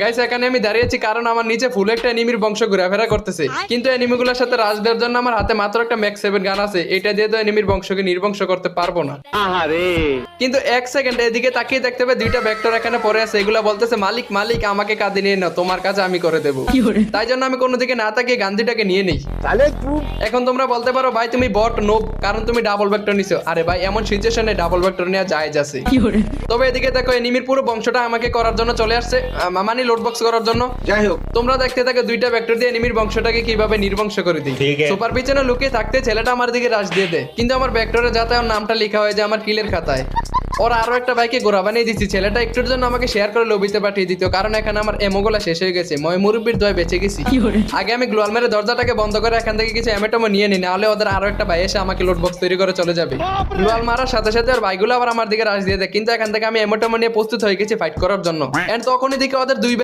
Guys এখানে আমি দাঁড়িয়েছি কারণ আমার নিচে ফুল একটা এনিমির বংশ ঘোরাফেরা করতেছে। কিন্তু এনিমিগুলোর সাথে রাজ দেওয়ার জন্য আমার হাতে মাত্র একটা ম্যাক্স সেভেন গান আছে। এটা দিয়ে তো এনিমির বংশকে নির্বংশ করতে পারব না। কিন্তু এক সেকেন্ড এদিকে তাকিয়ে দেখতে পাবে দুইটা ভেক্টর এখানে পড়ে আছে এগুলা বলতেছে মালিক মালিক আমাকে কাঁদে নিয়ে নাও তোমার কাছে আমি করে দেবো। তাই জন্য আমি কোনো দিকে না তাকিয়ে গান্ধীটাকে নিয়ে নেই। এখন তোমরা বলতে পারো ভাই তুমি বট নোব কারণ তুমি ডাবল ভেক্টর নিছো। আরে ভাই এমন সিচুয়েশনে ডাবল ভেক্টর নেওয়া যায় যাচ্ছে। তবে এদিকে দেখো এনিমির পুরো বংশটা আমাকে করার জন্য চলে আসছে আহ, মানে লোড বক্স করার জন্য। যাই হোক। তোমরা দেখতে থাকো দুইটা ভেক্টর দিয়ে এনিমির বংশটাকে কীভাবে নির্বংশ করে দিই। সুপার পিছনে লুকিয়ে থাকতে ছেলেটা আমার দিকে রাশ দিয়ে দেয়। কিন্তু আমার ভেক্টরে যাতে ওর নামটা লেখা হয়ে যায় আমার কিলের খাতায়। ওর আরও একটা বাইকে ঘোরা বানিয়ে দিচ্ছি ছেলেটা একটুর জন্য আমাকে শেয়ার করে লবিতে পাঠিয়ে দিত কারণ এখানে আমার এমোগুলা শেষ হয়ে গেছে। মই মুরব্বির দয় বেঁচে গেছি। আগে আমি গ্লোয়াল মেরে দরজাটাকে বন্ধ করে এখান থেকে কিছু এমেটমো নিয়ে নিই নাহলে ওদের আরও একটা ভাই এসে আমাকে লোড বক্স তৈরি করে চলে যাবে। গ্লোয়াল মারার সাথে সাথে ওর ভাইগুলো আবার আমার দিকে রাশ দিয়ে দেয়। কিন্তু এখান থেকে আমি এমোটমো নিয়ে প্রস্তুত হয়ে গেছি ফাইট করার জন্য। এন্ড তখনই দিকে ওদের দুই